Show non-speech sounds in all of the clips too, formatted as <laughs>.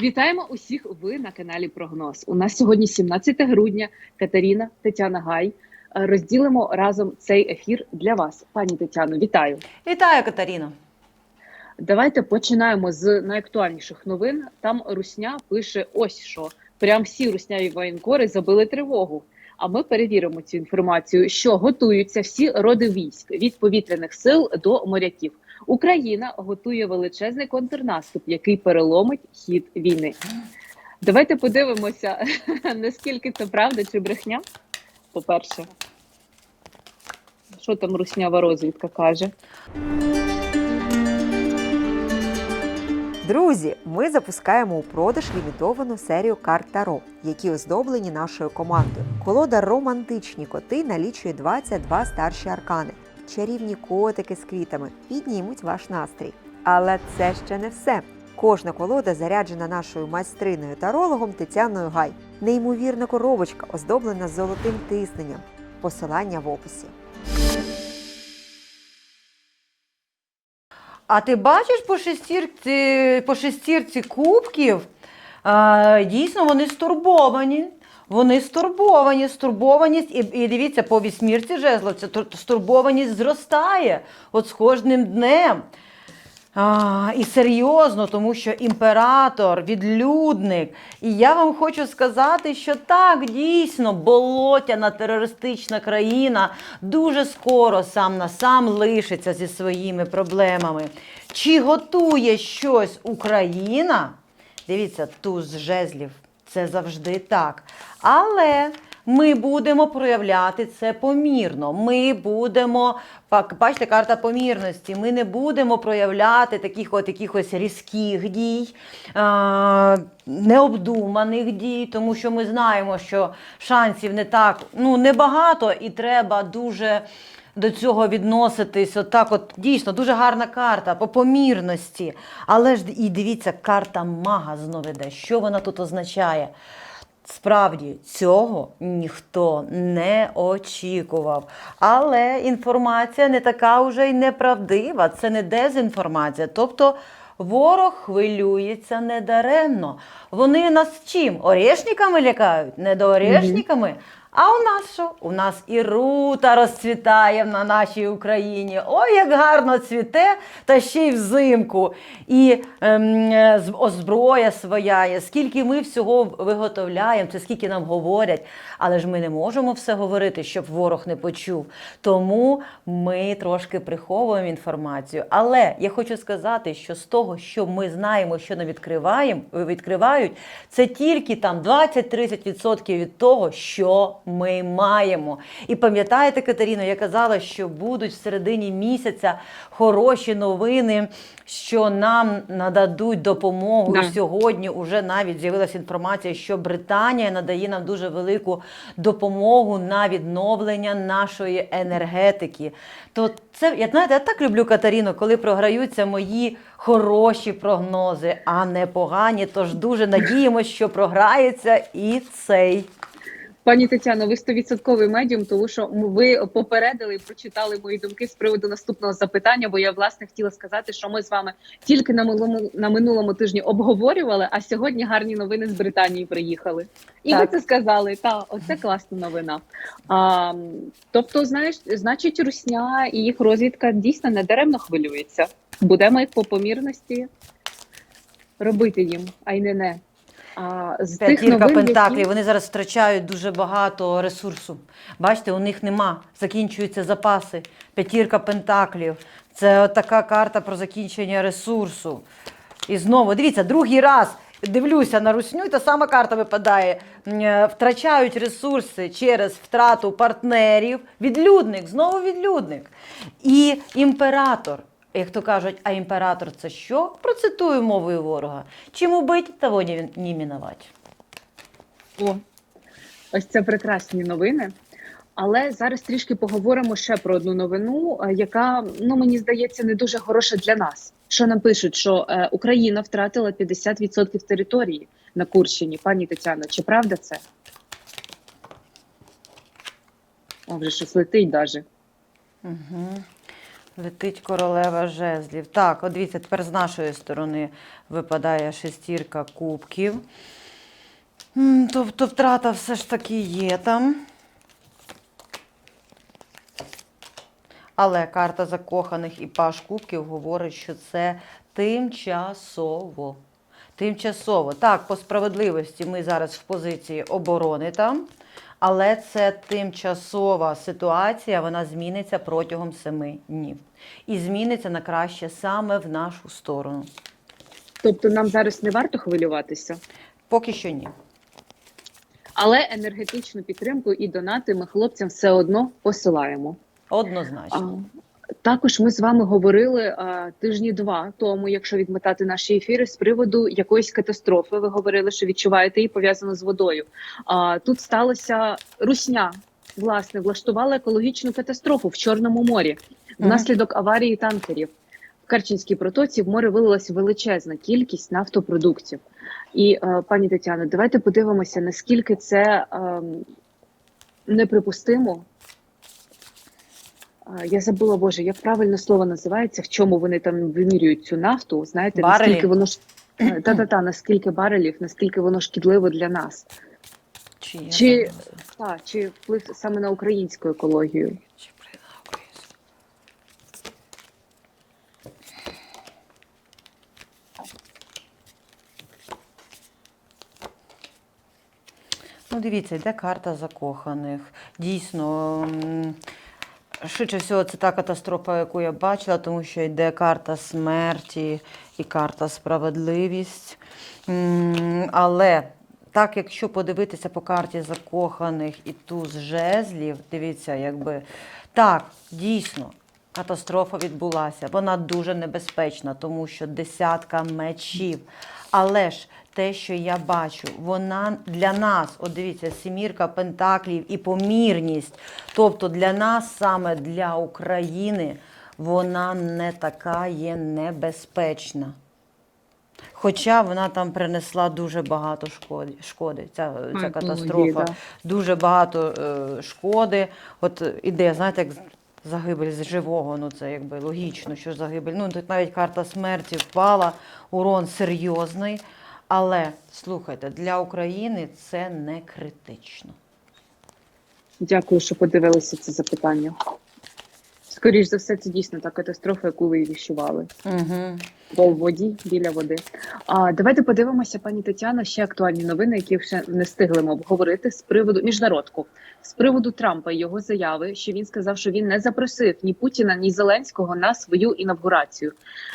Вітаємо усіх. Ви на каналі Прогноз. У нас сьогодні 17 грудня. Катерина Тетяна Гай. Е, Розділимо разом цей ефір для вас. Пані Тетяно, вітаю. Вітаю, Катеріно. Давайте починаємо з найактуальніших новин. Там Русня пише: ось що прям всі русняві воєнкори забили тривогу. А ми перевіримо цю інформацію, що готуються всі роди військ від повітряних сил до моряків. Україна готує величезний контрнаступ, який переломить хід війни. Давайте подивимося, <laughs> наскільки це правда чи брехня. По-перше, що там руснява розвідка каже? Друзі, ми запускаємо у продаж лімітовану серію карт Таро, які оздоблені нашою командою. Колода романтичні коти налічує 22 старші аркани. Чарівні котики з квітами піднімуть ваш настрій. Але це ще не все. Кожна колода заряджена нашою майстриною тарологом Тетяною Гай. Неймовірна коробочка, оздоблена золотим тисненням. Посилання в описі. А ти бачиш по шестірці, по шестірці кубків? А, дійсно, вони стурбовані. Вони стурбовані, стурбованість, і, і дивіться, по вісьмірці жезлов, ця тур- стурбованість зростає от з кожним днем. А, і серйозно, тому що імператор, відлюдник. І я вам хочу сказати, що так, дійсно, болотяна терористична країна дуже скоро сам на сам лишиться зі своїми проблемами. Чи готує щось Україна? Дивіться, туз жезлів. Це завжди так. Але ми будемо проявляти це помірно. Ми будемо, бачите, карта помірності. Ми не будемо проявляти таких от якихось різких дій, необдуманих дій, тому що ми знаємо, що шансів не так, ну небагато, і треба дуже. До цього відноситись, отак, от дійсно дуже гарна карта по помірності. Але ж і дивіться, карта мага знову йде. Що вона тут означає? Справді цього ніхто не очікував. Але інформація не така вже й неправдива, це не дезінформація. Тобто ворог хвилюється недаремно. Вони нас чим? Орешниками лякають? Не до орешниками. А у нас що? У нас і рута розцвітає на нашій Україні. Ой, як гарно цвіте, та ще й взимку. І ем, озброя своя є. Скільки ми всього виготовляємо, це скільки нам говорять. Але ж ми не можемо все говорити, щоб ворог не почув. Тому ми трошки приховуємо інформацію. Але я хочу сказати, що з того, що ми знаємо, що нам відкриваємо, відкривають, це тільки там 20-30% від того, що ми маємо. І пам'ятаєте, Катерино, я казала, що будуть в середині місяця хороші новини, що нам нададуть допомогу. Да. І Сьогодні вже навіть з'явилася інформація, що Британія надає нам дуже велику допомогу на відновлення нашої енергетики. То це я знаєте, я так люблю Катеріно, коли програються мої хороші прогнози, а не погані. Тож дуже надіємося, що програється і цей. Пані Тетяно, ви стовідсотковий медіум, тому що ви попередили і прочитали мої думки з приводу наступного запитання. Бо я власне хотіла сказати, що ми з вами тільки на минулому на минулому тижні обговорювали, а сьогодні гарні новини з Британії приїхали. І Так. ви це сказали. Та оце класна новина. А, тобто, знаєш, значить, русня і їх розвідка дійсно не даремно хвилюється. Будемо їх по помірності робити їм, а й не не. А з тих П'ятірка новин, пентаклів. які... Вони зараз втрачають дуже багато ресурсу. Бачите, у них нема. Закінчуються запаси. П'ятірка пентаклів. Це така карта про закінчення ресурсу. І знову, дивіться, другий раз дивлюся на русню, і та сама карта випадає. Е, Втрачають ресурси через втрату партнерів. Відлюдник, знову відлюдник. І імператор. Як то кажуть, а імператор це що? Процитую мовою ворога. Чим убить, того не, мінувати. О, ось це прекрасні новини. Але зараз трішки поговоримо ще про одну новину, е, яка ну мені здається не дуже хороша для нас. Що нам пишуть, що е, Україна втратила 50% території на Курщині. Пані Тетяно, чи правда це? О, вже щось летить даже. Угу. Летить королева жезлів. Так, от дивіться, тепер з нашої сторони випадає шестірка кубків. Тобто втрата все ж таки є там. Але карта закоханих і паш кубків говорить, що це тимчасово. Тимчасово. Так, по справедливості ми зараз в позиції оборони там, але це тимчасова ситуація, вона зміниться протягом семи днів. І зміниться на краще саме в нашу сторону. Тобто нам зараз не варто хвилюватися, Поки що ні. але енергетичну підтримку і донати ми хлопцям все одно посилаємо. Однозначно. Також ми з вами говорили а, тижні два тому, якщо відмотати наші ефіри, з приводу якоїсь катастрофи. Ви говорили, що відчуваєте її пов'язану з водою. А, тут сталася русня. Власне, влаштувала екологічну катастрофу в Чорному морі внаслідок аварії танкерів. В Керченській протоці в море вилилась величезна кількість нафтопродуктів. І е, пані Тетяно, давайте подивимося, наскільки це е, неприпустимо. Я забула, Боже, як правильно слово називається, в чому вони там вимірюють цю нафту. Знаєте, Барелі? наскільки воно ж <clears throat> е, та-та-та, наскільки барелів, наскільки воно шкідливо для нас. Чи, Чи, та, чи вплив саме на українську екологію? Чи? Ну, дивіться, йде карта закоханих. Дійсно, швидше всього, це та катастрофа, яку я бачила, тому що йде карта смерті і карта справедливість. Але так, якщо подивитися по карті закоханих і туз жезлів, дивіться, якби так, дійсно. Катастрофа відбулася. Вона дуже небезпечна, тому що десятка мечів. Але ж те, що я бачу, вона для нас, от дивіться, сімірка пентаклів і помірність. Тобто для нас, саме для України, вона не така є небезпечна. Хоча вона там принесла дуже багато шкоди, шкоди ця, ця катастрофа. Дуже багато е, шкоди. От іде, знаєте, як загибель з живого, ну це якби логічно, що загибель. Ну тут навіть карта смерті впала, урон серйозний. Але слухайте, для України це не критично. Дякую, що подивилися це запитання. Скоріш за все, це дійсно та катастрофа, яку ви відчували. Угу. Бо в воді біля води. А давайте подивимося, пані Тетяно, ще актуальні новини, які ще не встигли ми обговорити з приводу міжнародку, з приводу Трампа і його заяви, що він сказав, що він не запросив ні Путіна, ні Зеленського на свою інавгурацію.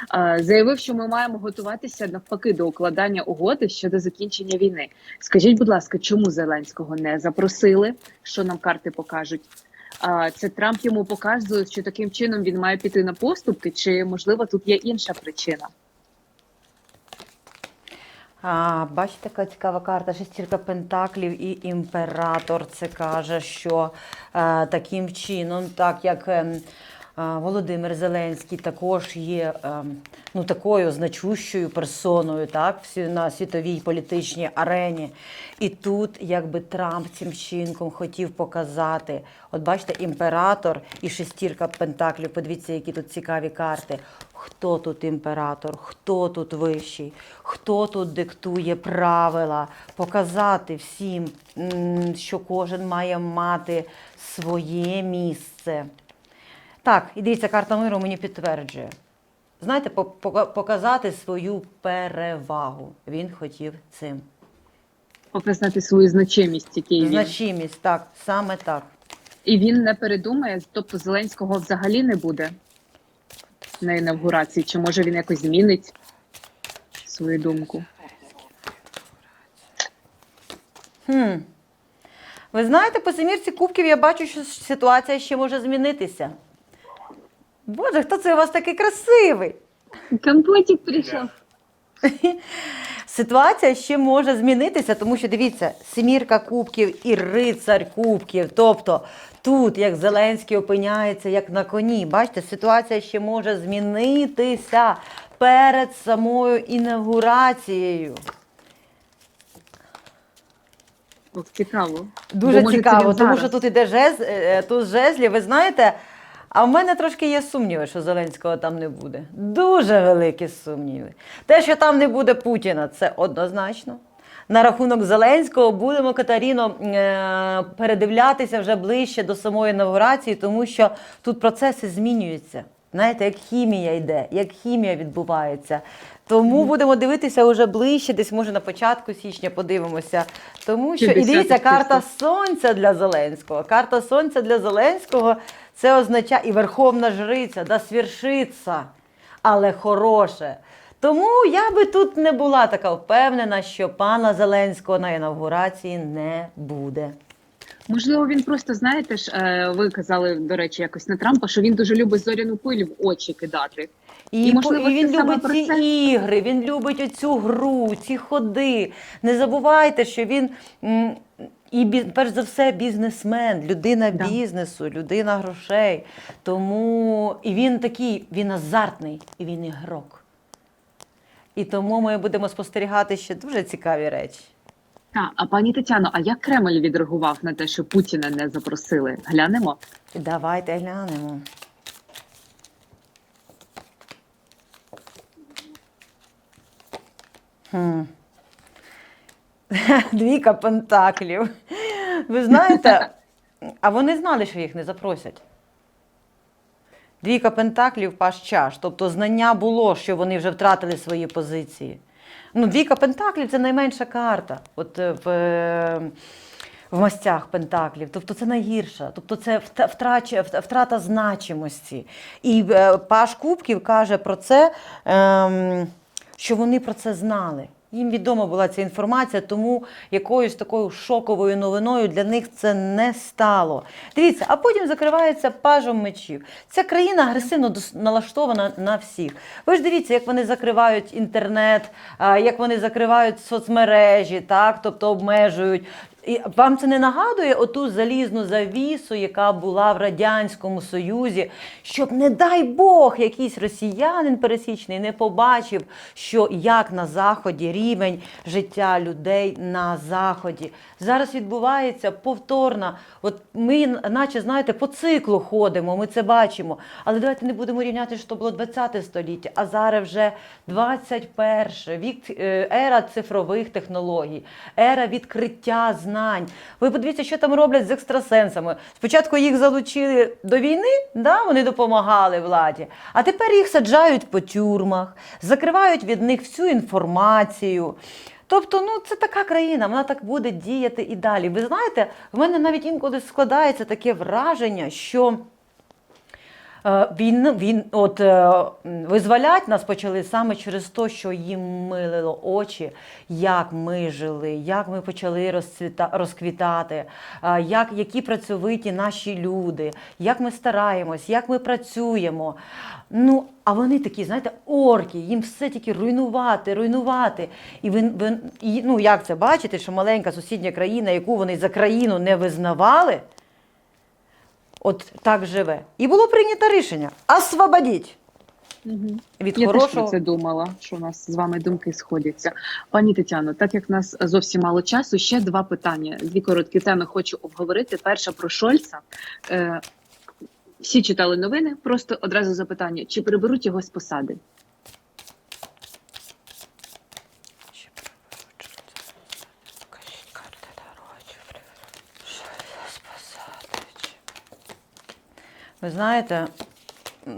А, заявив, що ми маємо готуватися навпаки до укладання угоди щодо закінчення війни. Скажіть, будь ласка, чому Зеленського не запросили? Що нам карти покажуть? А це Трамп йому показує, що таким чином він має піти на поступки, чи можливо тут є інша причина? А, бачите, яка цікава карта, шестірка пентаклів і імператор. Це каже, що е, таким чином, так як е, Володимир Зеленський також є е, ну, такою значущою персоною так, на світовій політичній арені. І тут якби Трамп цим чинком хотів показати. От бачите, імператор і шестірка пентаклів. Подивіться, які тут цікаві карти. Хто тут імператор, хто тут вищий, хто тут диктує правила, показати всім, що кожен має мати своє місце. Так, і дивіться, карта миру мені підтверджує. Знаєте, по- показати свою перевагу. Він хотів цим. Показати свою значимість, який він. Значимість, так, саме так. І він не передумає, тобто Зеленського взагалі не буде на інавгурації, чи може він якось змінить свою думку? Хм. Ви знаєте, по семірці кубків я бачу, що ситуація ще може змінитися. Боже, хто це у вас такий красивий? Компотик прийшов. <laughs> Ситуація ще може змінитися, тому що дивіться, семірка кубків і рицар кубків. Тобто тут, як Зеленський опиняється, як на коні. Бачите, ситуація ще може змінитися перед самою інавгурацією. Ох, цікаво. Дуже Бо, може, це цікаво, він тому зараз. що тут іде жез, е, тут жезлі. Ви знаєте, А в мене трошки є сумніви, що Зеленського там не буде. Дуже великі сумніви. Те, що там не буде Путіна, це однозначно. На рахунок Зеленського будемо Катаріно е, передивлятися вже ближче до самої інаугурації, тому що тут процеси змінюються. Знаєте, як хімія йде, як хімія відбувається. Тому будемо дивитися вже ближче, десь може на початку січня подивимося. Тому що і дивіться, карта сонця для Зеленського. Карта сонця для Зеленського це означає і верховна жриця, да свершиться, але хороше. Тому я би тут не була така впевнена, що пана Зеленського на інавгурації не буде. Можливо, він просто знаєте ж, е, ви казали, до речі, якось на Трампа, що він дуже любить зоряну пиль в очі кидати. І, І, можливо, і він любить ці це? ігри, він любить оцю гру, ці ходи. Не забувайте, що він і перш за все бізнесмен, людина Да. бізнесу, людина грошей. Тому і він такий, він азартний, і він ігрок. І тому ми будемо спостерігати ще дуже цікаві речі. Так, а пані Тетяно, а як Кремль відреагував на те, що Путіна не запросили? Глянемо. Давайте глянемо. Хм. <laughs> Двійка пентаклів. Ви знаєте, а вони знали, що їх не запросять. Двійка пентаклів паш чаш. Тобто знання було, що вони вже втратили свої позиції. Ну, двійка пентаклів це найменша карта. От е, в, е, в мастях пентаклів. Тобто це найгірша. Тобто це втрача, втрата значимості. І е, паш Кубків каже про це, ем, що вони про це знали. Їм відома була ця інформація, тому якоюсь такою шоковою новиною для них це не стало. Дивіться, а потім закривається пажом мечів. Ця країна агресивно налаштована на всіх. Ви ж дивіться, як вони закривають інтернет, як вони закривають соцмережі, так, тобто обмежують. І вам це не нагадує оту залізну завісу, яка була в Радянському Союзі, щоб, не дай Бог, якийсь росіянин пересічний не побачив, що як на Заході рівень життя людей на Заході. Зараз відбувається повторна. От ми, наче, знаєте, по циклу ходимо, ми це бачимо. Але давайте не будемо рівняти, що було 20 століття, а зараз вже 21 вік, е, ера цифрових технологій, ера відкриття знань. Ви подивіться, що там роблять з екстрасенсами. Спочатку їх залучили до війни, да, вони допомагали владі, а тепер їх саджають по тюрмах, закривають від них всю інформацію. Тобто, ну це така країна, вона так буде діяти і далі. Ви знаєте, в мене навіть інколи складається таке враження, що. Е, Він, він, от, е, визволять нас почали саме через те, що їм милило очі, як ми жили, як ми почали розцвіта, розквітати, е, як, які працьовиті наші люди, як ми стараємось, як ми працюємо. Ну, а вони такі, знаєте, орки, їм все тільки руйнувати, руйнувати. І ви, ви і, ну, як це бачите, що маленька сусідня країна, яку вони за країну не визнавали, от так живе. І було прийнято рішення освободіть Угу. від Я теж про це думала, що у нас з вами думки сходяться. Пані Тетяно, так як в нас зовсім мало часу, ще два питання. Дві короткі теми хочу обговорити. Перша про Шольца. Е, всі читали новини, просто одразу запитання: чи приберуть його з посади? Знаєте,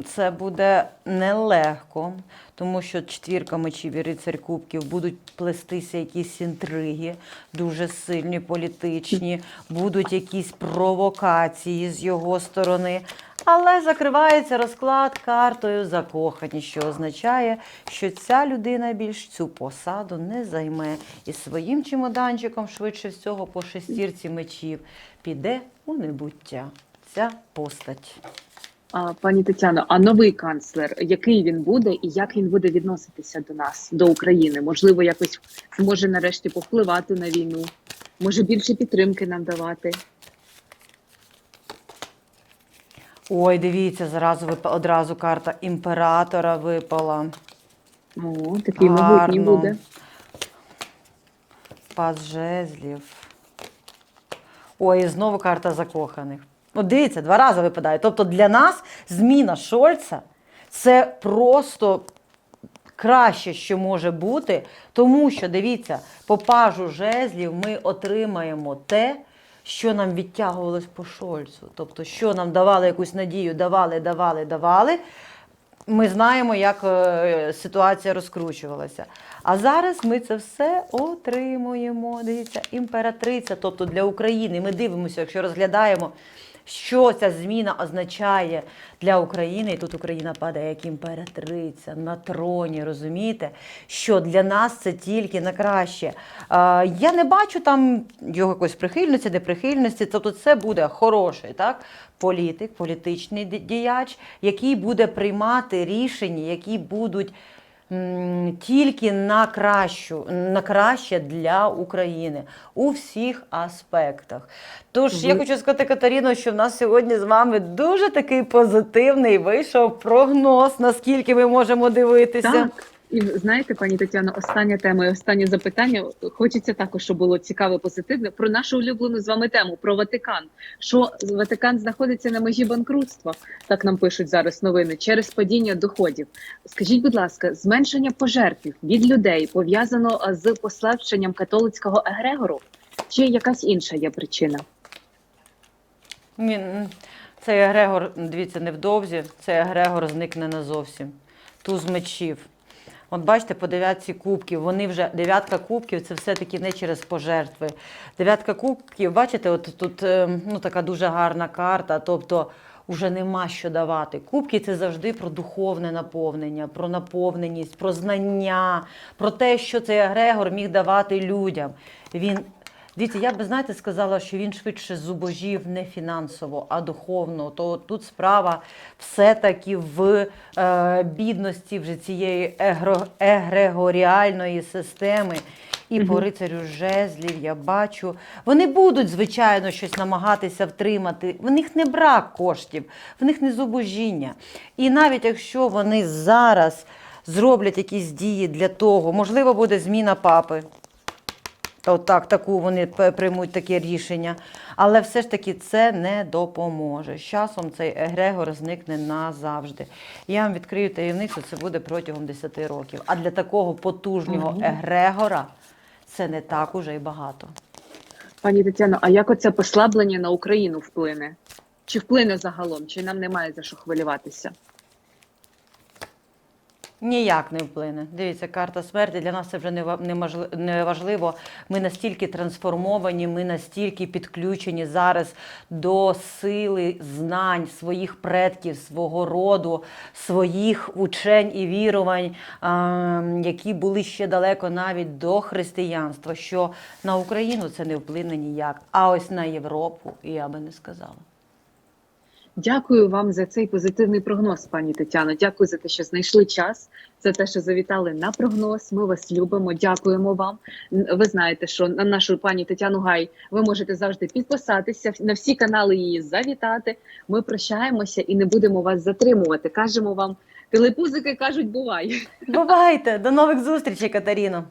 це буде нелегко, тому що четвірка мечів і рицарь кубків будуть плестися якісь інтриги, дуже сильні, політичні, будуть якісь провокації з його сторони. Але закривається розклад картою закохані, що означає, що ця людина більш цю посаду не займе і своїм чемоданчиком, швидше всього, по шестірці мечів піде у небуття. Ця постать. А, пані Тетяно, а новий канцлер, який він буде і як він буде відноситися до нас, до України? Можливо, якось зможе нарешті повпливати на війну, може більше підтримки нам давати. Ой, дивіться, зразу вип... одразу карта імператора випала. О, такий могутній буде. Пас жезлів. Ой, і знову карта закоханих. От дивіться, два рази випадає. Тобто для нас зміна Шольца це просто краще, що може бути, тому що дивіться, по пажу жезлів ми отримаємо те, що нам відтягувалось по Шольцу. Тобто, що нам давали якусь надію, давали, давали, давали. Ми знаємо, як е, ситуація розкручувалася. А зараз ми це все отримуємо. Дивіться, імператриця, тобто для України. Ми дивимося, якщо розглядаємо, що ця зміна означає для України. І тут Україна падає як імператриця на троні, розумієте? Що для нас це тільки на краще. Я не бачу там його якоїсь прихильності, неприхильності. Тобто, це буде хороший так, політик, політичний діяч, який буде приймати рішення, які будуть тільки на кращу, на краще для України у всіх аспектах. Тож я хочу сказати, Катерино, що в нас сьогодні з вами дуже такий позитивний вийшов прогноз, наскільки ми можемо дивитися. Так. І знаєте, пані Тетяно, остання тема і останнє запитання. Хочеться також, щоб було цікаве, позитивне про нашу улюблену з вами тему про Ватикан. Що Ватикан знаходиться на межі банкрутства, так нам пишуть зараз новини через падіння доходів. Скажіть, будь ласка, зменшення пожертвів від людей пов'язано з послабшенням католицького егрегору, чи якась інша є причина? Цей Егрегор, дивіться, невдовзі, цей Егрегор зникне назовсім. Туз мечів. От бачите, по дев'ятці кубків, вони вже дев'ятка кубків це все-таки не через пожертви. Дев'ятка кубків, бачите, от тут е, ну, така дуже гарна карта, тобто вже нема що давати. Кубки це завжди про духовне наповнення, про наповненість, про знання, про те, що цей Егрегор міг давати людям. Він Дивіться, я би знаєте сказала, що він швидше зубожів не фінансово, а духовно. То тут справа все-таки в е, бідності вже цієї егро, егрегоріальної системи. І по рицарю жезлів я бачу. Вони будуть, звичайно, щось намагатися втримати. В них не брак коштів, в них не зубожіння. І навіть якщо вони зараз зроблять якісь дії для того, можливо, буде зміна папи. От так, таку вони приймуть таке рішення. Але все ж таки це не допоможе. З часом цей егрегор зникне назавжди. Я вам відкрию таємницю, це буде протягом 10 років. А для такого потужного егрегора це не так уже й багато. Пані Тетяно, а як оце послаблення на Україну вплине? Чи вплине загалом? Чи нам немає за що хвилюватися? Ніяк не вплине. Дивіться, карта смерті для нас це вже не важливо. Ми настільки трансформовані, ми настільки підключені зараз до сили знань своїх предків, свого роду, своїх учень і вірувань, які були ще далеко навіть до християнства. Що на Україну це не вплине ніяк. А ось на Європу я би не сказала. Дякую вам за цей позитивний прогноз, пані Тетяно. Дякую за те, що знайшли час. За те, що завітали на прогноз. Ми вас любимо. Дякуємо вам. Ви знаєте, що на нашу пані Тетяну Гай ви можете завжди підписатися на всі канали її завітати. Ми прощаємося і не будемо вас затримувати. Кажемо вам, телепузики кажуть, бувай. Бувайте! До нових зустрічей, Катеріно!